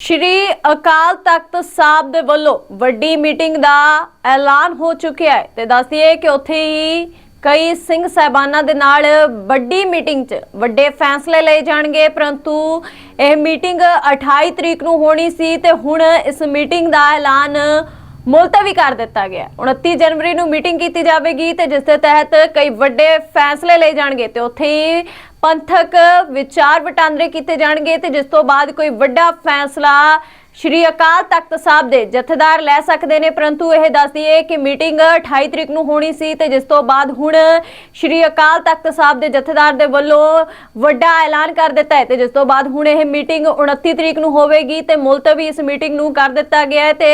ਸ਼੍ਰੀ ਅਕਾਲ ਤਖਤ ਸਾਹਿਬ ਦੇ ਵੱਲੋਂ ਵੱਡੀ ਮੀਟਿੰਗ ਦਾ ਐਲਾਨ ਹੋ ਚੁੱਕਿਆ ਹੈ ਤੇ ਦੱਸਦੀਏ ਕਿ ਉੱਥੇ ਹੀ ਕਈ ਸਿੰਘ ਸਹਿਬਾਨਾਂ ਦੇ ਨਾਲ ਵੱਡੀ ਮੀਟਿੰਗ 'ਚ ਵੱਡੇ ਫੈਸਲੇ ਲਏ ਜਾਣਗੇ, ਪਰੰਤੂ ਇਹ ਮੀਟਿੰਗ 28 ਤਰੀਕ ਨੂੰ ਹੋਣੀ ਸੀ ਤੇ ਹੁਣ ਇਸ ਮੀਟਿੰਗ ਦਾ ਐਲਾਨ ਮੁਲਤਵੀ ਕਰ ਦਿੱਤਾ ਗਿਆ ਹੈ। 29 ਜਨਵਰੀ ਨੂੰ ਮੀਟਿੰਗ ਕੀਤੀ ਜਾਵੇਗੀ ਤੇ ਜਿਸ ਦੇ ਤਹਿਤ ਕਈ ਵੱਡੇ ਫੈਸਲੇ ਲਏ ਜਾਣਗੇ ਤੇ ਉੱਥੇ ਹੀ ਪੰਥਕ ਵਿਚਾਰ ਵਟਾਂਦਰੇ ਕੀਤੇ ਜਾਣਗੇ ਤੇ ਜਿਸ ਤੋਂ ਬਾਅਦ ਕੋਈ ਵੱਡਾ ਫੈਸਲਾ ਸ਼੍ਰੀ ਅਕਾਲ ਤਖਤ ਸਾਹਿਬ ਦੇ ਜਥੇਦਾਰ ਲੈ ਸਕਦੇ ਨੇ, ਪਰੰਤੂ ਇਹ ਦੱਸ ਦਈਏ ਕਿ ਮੀਟਿੰਗ 28 ਤਰੀਕ ਨੂੰ ਹੋਣੀ ਸੀ ਤੇ ਜਿਸ ਤੋਂ ਬਾਅਦ ਹੁਣ ਸ਼੍ਰੀ ਅਕਾਲ ਤਖਤ ਸਾਹਿਬ ਦੇ ਜਥੇਦਾਰ ਦੇ ਵੱਲੋਂ ਵੱਡਾ ਐਲਾਨ ਕਰ ਦਿੱਤਾ ਹੈ ਤੇ ਜਿਸ ਤੋਂ ਬਾਅਦ ਹੁਣ ਇਹ ਮੀਟਿੰਗ 29 ਤਰੀਕ ਨੂੰ ਹੋਵੇਗੀ ਤੇ ਮੁਲਤਵੀ ਇਸ ਮੀਟਿੰਗ ਨੂੰ ਕਰ ਦਿੱਤਾ ਗਿਆ ਹੈ ਤੇ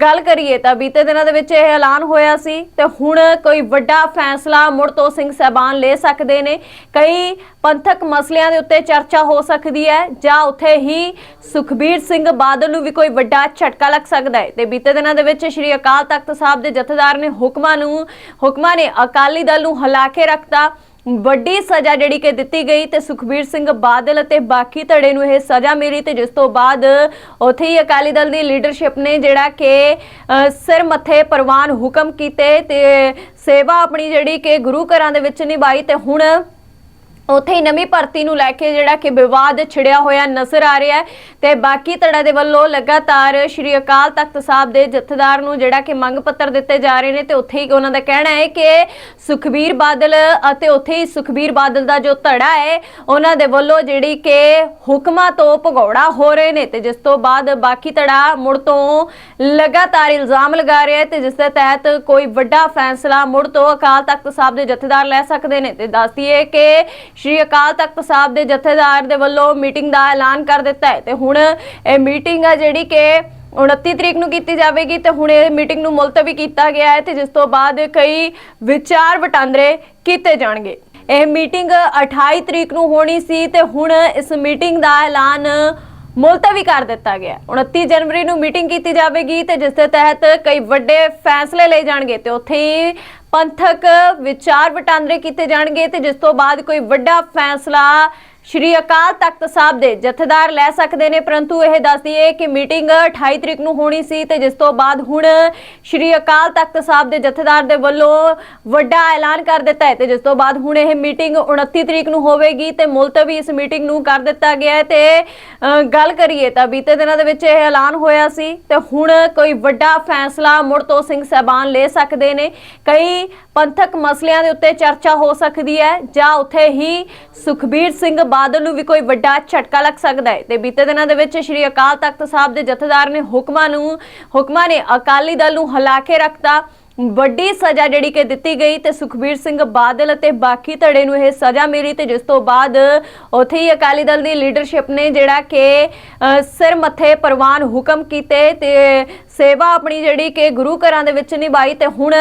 ਗੱਲ ਕਰੀਏ ਤਾਂ ਬੀਤੇ ਦਿਨਾਂ ਦੇ ਵਿੱਚ ਇਹ ਐਲਾਨ ਹੋਇਆ ਸੀ ਤੇ ਹੁਣ ਕੋਈ ਵੱਡਾ ਫੈਸਲਾ ਮੁੜ ਤੋਂ ਸਿੰਘ ਸਹਿਬਾਨ ਲੈ ਸਕਦੇ ਨੇ। ਕਈ ਪੰਥਕ ਮਸਲਿਆਂ ਦੇ ਉੱਤੇ ਚਰਚਾ ਹੋ ਸਕਦੀ ਹੈ ਜਾਂ ਉੱਥੇ ਹੀ ਸੁਖਬੀਰ ਸਿੰਘ ਬਾਦਲ ਨੂੰ ਵੀ ਕੋਈ ਵੱਡਾ ਝਟਕਾ ਲੱਗ ਸਕਦਾ ਹੈ। ਤੇ ਬੀਤੇ ਦਿਨਾਂ ਦੇ ਵਿੱਚ ਸ਼੍ਰੀ ਅਕਾਲ ਤਖਤ ਸਾਹਿਬ ਦੇ ਜਥੇਦਾਰ ਨੇ ਹੁਕਮਾਂ ਨੂੰ, ਹੁਕਮਾਂ ਨੇ ਅਕਾਲੀ ਦਲ ਨੂੰ ਹਿਲਾ ਕੇ ਰੱਖਤਾ। ਵੱਡੀ ਸਜ਼ਾ ਜਿਹੜੀ ਕਿ ਦਿੱਤੀ ਗਈ ਤੇ ਸੁਖਬੀਰ ਸਿੰਘ ਬਾਦਲ ਅਤੇ ਬਾਕੀ ਧੜੇ ਨੂੰ ਇਹ ਸਜ਼ਾ ਮਿਲੀ ਤੇ ਜਿਸ ਤੋਂ ਬਾਅਦ ਉੱਥੇ ਹੀ ਅਕਾਲੀ ਦਲ ਦੀ ਲੀਡਰਸ਼ਿਪ ਨੇ ਜਿਹੜਾ ਕਿ ਸਿਰ ਮੱਥੇ ਪ੍ਰਵਾਨ ਹੁਕਮ ਕੀਤੇ ਤੇ ਸੇਵਾ ਆਪਣੀ ਜਿਹੜੀ ਕਿ ਗੁਰੂ ਘਰਾਂ ਦੇ ਵਿੱਚ ਨਿਭਾਈ ਤੇ ਹੁਣ ਉੱਥੇ ਹੀ ਨਵੀਂ ਭਰਤੀ ਨੂੰ ਲੈ ਕੇ ਜਿਹੜਾ ਕਿ ਵਿਵਾਦ ਛਿੜਿਆ ਹੋਇਆ ਨਜ਼ਰ ਆ ਰਿਹਾ ਹੈ ਤੇ ਬਾਕੀ ਧੜਾ ਦੇ ਵੱਲੋਂ ਲਗਾਤਾਰ ਸ਼੍ਰੀ ਅਕਾਲ ਤਖਤ ਸਾਹਿਬ ਦੇ ਜਥੇਦਾਰ ਨੂੰ ਜਿਹੜਾ ਕਿ ਮੰਗ ਪੱਤਰ ਦਿੱਤੇ ਜਾ ਰਹੇ ਨੇ ਤੇ ਉੱਥੇ ਹੀ ਉਹਨਾਂ ਦਾ ਕਹਿਣਾ ਹੈ ਕਿ ਸੁਖਬੀਰ ਬਾਦਲ ਅਤੇ ਉੱਥੇ ਹੀ ਸੁਖਬੀਰ ਬਾਦਲ ਦਾ ਜੋ ਧੜਾ ਹੈ, ਉਹਨਾਂ ਦੇ ਵੱਲੋਂ ਜਿਹੜੀ ਕਿ ਹੁਕਮਾਂ ਤੋਂ ਭਗੌੜਾ ਹੋ ਰਹੇ ਨੇ ਤੇ ਜਿਸ ਤੋਂ ਬਾਅਦ ਬਾਕੀ ਧੜਾ ਮੁੜ ਤੋਂ ਲਗਾਤਾਰ ਇਲਜ਼ਾਮ ਲਗਾ ਰਿਹਾ ਹੈ ਤੇ ਜਿਸ ਦੇ ਤਹਿਤ ਕੋਈ ਵੱਡਾ ਫੈਸਲਾ ਮੁੜ ਤੋਂ ਅਕਾਲ ਤਖਤ ਸਾਹਿਬ ਦੇ ਜਥੇਦਾਰ ਲੈ ਸਕਦੇ ਨੇ ਤੇ ਦੱਸਦੀਏ ਕਿ ਸ਼੍ਰੀ ਅਕਾਲ ਤਖਤ ਸਾਹਿਬ ਦੇ ਜਥੇਦਾਰ ਦੇ ਵੱਲੋਂ ਮੀਟਿੰਗ ਦਾ ਐਲਾਨ ਕਰ ਦਿੱਤਾ ਹੈ ਤੇ ਹੁਣ ਇਹ ਮੀਟਿੰਗ ਆ ਜਿਹੜੀ ਕਿ 29 ਤਰੀਕ ਨੂੰ ਕੀਤੀ ਜਾਵੇਗੀ ਤੇ ਹੁਣ ਇਹ ਮੀਟਿੰਗ ਨੂੰ ਮੁਲਤਵੀ ਕੀਤਾ ਗਿਆ ਹੈ ਤੇ ਜਿਸ ਤੋਂ ਬਾਅਦ ਕਈ ਵਿਚਾਰ ਵਟਾਂਦਰੇ ਕੀਤੇ ਜਾਣਗੇ। ਇਹ ਮੀਟਿੰਗ 28 ਤਰੀਕ ਨੂੰ ਹੋਣੀ ਸੀ ਤੇ ਹੁਣ ਇਸ ਮੀਟਿੰਗ ਦਾ ਐਲਾਨ ਮੁਲਤਵੀ ਕਰ ਦਿੱਤਾ ਗਿਆ 29 ਜਨਵਰੀ ਨੂੰ ਮੀਟਿੰਗ ਕੀਤੀ ਜਾਵੇਗੀ ਤੇ ਜਿਸ ਦੇ ਤਹਿਤ ਕਈ ਵੱਡੇ ਫੈਸਲੇ ਲਏ ਜਾਣਗੇ ਤੇ ਉੱਥੇ ਹੀ ਪੰਥਕ ਵਿਚਾਰ ਵਟਾਂਦਰੇ ਕੀਤੇ ਜਾਣਗੇ ਤੇ ਜਿਸ ਤੋਂ ਬਾਅਦ ਕੋਈ ਵੱਡਾ ਫੈਸਲਾ ਸ਼੍ਰੀ ਅਕਾਲ ਤਖਤ ਸਾਹਿਬ ਦੇ ਜਥੇਦਾਰ ਲੈ ਸਕਦੇ ਨੇ, ਪਰੰਤੂ ਇਹ ਦੱਸ ਦਈਏ ਕਿ ਮੀਟਿੰਗ 28 ਤਰੀਕ ਨੂੰ ਹੋਣੀ ਸੀ ਤੇ ਜਿਸ ਤੋਂ ਬਾਅਦ ਹੁਣ ਸ਼੍ਰੀ ਅਕਾਲ ਤਖਤ ਸਾਹਿਬ ਦੇ ਜਥੇਦਾਰ ਦੇ ਵੱਲੋਂ ਵੱਡਾ ਐਲਾਨ ਕਰ ਦਿੱਤਾ ਹੈ ਤੇ ਜਿਸ ਤੋਂ ਬਾਅਦ ਹੁਣ ਇਹ ਮੀਟਿੰਗ 29 ਤਰੀਕ ਨੂੰ ਹੋਵੇਗੀ ਤੇ ਮੁਲਤਵੀ ਇਸ ਮੀਟਿੰਗ ਨੂੰ ਕਰ ਦਿੱਤਾ ਗਿਆ ਹੈ ਤੇ ਗੱਲ ਕਰੀਏ ਤਾਂ ਬੀਤੇ ਦਿਨਾਂ ਦੇ ਵਿੱਚ ਇਹ ਐਲਾਨ ਹੋਇਆ ਸੀ ਤੇ ਹੁਣ ਕੋਈ ਵੱਡਾ ਫੈਸਲਾ ਮੁੜ ਤੋਂ ਸਿੰਘ ਸਹਿਬਾਨ ਲੈ ਸਕਦੇ ਨੇ। ਕਈ ਪੰਥਕ ਮਸਲਿਆਂ ਦੇ ਉੱਤੇ ਚਰਚਾ ਹੋ ਸਕਦੀ ਹੈ ਜਾਂ ਉੱਥੇ ਹੀ ਸੁਖਬੀਰ ਸਿੰਘ ਬਾਦਲ ਨੂੰ ਵੀ ਕੋਈ ਵੱਡਾ ਝਟਕਾ ਲੱਗ ਸਕਦਾ ਹੈ। ਤੇ ਬੀਤੇ ਦਿਨਾਂ ਦੇ ਵਿੱਚ ਸ਼੍ਰੀ ਅਕਾਲ ਤਖਤ ਸਾਹਿਬ ਦੇ ਜਥੇਦਾਰ ਨੇ ਹੁਕਮਾਂ ਨੂੰ, ਹੁਕਮਾਂ ਨੇ ਅਕਾਲੀ ਦਲ ਨੂੰ ਹਿਲਾ ਕੇ ਰੱਖਤਾ। ਵੱਡੀ ਸਜ਼ਾ ਜਿਹੜੀ ਕਿ ਦਿੱਤੀ ਗਈ ਤੇ ਸੁਖਬੀਰ ਸਿੰਘ ਬਾਦਲ ਅਤੇ ਬਾਕੀ ਧੜੇ ਨੂੰ ਇਹ ਸਜ਼ਾ ਮਿਲੀ ਤੇ ਜਿਸ ਤੋਂ ਬਾਅਦ ਉੱਥੇ ਹੀ ਅਕਾਲੀ ਦਲ ਦੀ ਲੀਡਰਸ਼ਿਪ ਨੇ ਜਿਹੜਾ ਕਿ ਸਿਰ ਮੱਥੇ ਪ੍ਰਵਾਨ ਹੁਕਮ ਕੀਤੇ ਤੇ ਸੇਵਾ ਆਪਣੀ ਜਿਹੜੀ ਕਿ ਗੁਰੂ ਘਰਾਂ ਦੇ ਵਿੱਚ ਨਿਭਾਈ ਤੇ ਹੁਣ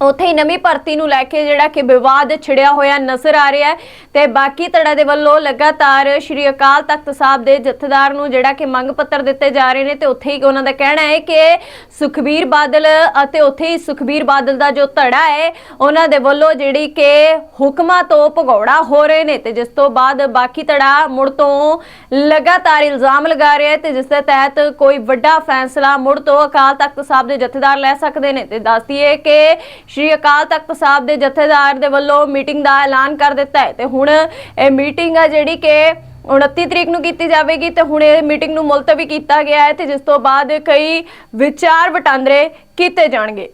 ਉੱਥੇ ਹੀ ਨਵੀਂ ਭਰਤੀ ਨੂੰ ਲੈ ਕੇ ਜਿਹੜਾ ਕਿ ਵਿਵਾਦ ਛਿੜਿਆ ਹੋਇਆ ਨਜ਼ਰ ਆ ਰਿਹਾ ਹੈ ਤੇ ਬਾਕੀ ਧੜਾ ਦੇ ਵੱਲੋਂ ਲਗਾਤਾਰ ਸ਼੍ਰੀ ਅਕਾਲ ਤਖਤ ਸਾਹਿਬ ਦੇ ਜਥੇਦਾਰ ਨੂੰ ਜਿਹੜਾ ਕਿ ਮੰਗ ਪੱਤਰ ਦਿੱਤੇ ਜਾ ਰਹੇ ਨੇ ਤੇ ਉੱਥੇ ਹੀ ਉਹਨਾਂ ਦਾ ਕਹਿਣਾ ਹੈ ਕਿ ਸੁਖਬੀਰ ਬਾਦਲ ਅਤੇ ਉੱਥੇ ਹੀ ਸੁਖਬੀਰ ਬਾਦਲ ਦਾ ਜੋ ਧੜਾ ਹੈ, ਉਹਨਾਂ ਦੇ ਵੱਲੋਂ ਜਿਹੜੀ ਕਿ ਹੁਕਮਾਂ ਤੋਂ ਭਗੌੜਾ ਹੋ ਰਹੇ ਨੇ ਤੇ ਜਿਸ ਤੋਂ ਬਾਅਦ ਬਾਕੀ ਧੜਾ ਮੁੜ ਤੋਂ ਲਗਾਤਾਰ ਇਲਜ਼ਾਮ ਲਗਾ ਰਿਹਾ ਹੈ ਤੇ ਜਿਸ ਦੇ ਤਹਿਤ ਕੋਈ ਵੱਡਾ ਫੈਸਲਾ ਮੁੜ ਤੋਂ ਅਕਾਲ ਤਖਤ ਸਾਹਿਬ ਦੇ ਜਥੇਦਾਰ ਲੈ ਸਕਦੇ ਨੇ ਤੇ ਦੱਸਦੀਏ ਕਿ ਸ਼੍ਰੀ ਅਕਾਲ ਤਖਤ ਸਾਹਿਬ ਦੇ ਜਥੇਦਾਰ ਦੇ ਵੱਲੋਂ ਮੀਟਿੰਗ ਦਾ ਐਲਾਨ ਕਰ ਦਿੱਤਾ ਹੈ ਤੇ ਹੁਣ ਇਹ ਮੀਟਿੰਗ ਆ ਜਿਹੜੀ ਕਿ 29 ਤਰੀਕ ਨੂੰ ਕੀਤੀ ਜਾਵੇਗੀ ਤੇ ਹੁਣ ਇਹ ਮੀਟਿੰਗ ਨੂੰ ਮੁਲਤਵੀ ਕੀਤਾ ਗਿਆ ਹੈ ਤੇ ਜਿਸ ਤੋਂ ਬਾਅਦ ਕਈ ਵਿਚਾਰ ਵਟਾਂਦਰੇ ਕੀਤੇ ਜਾਣਗੇ।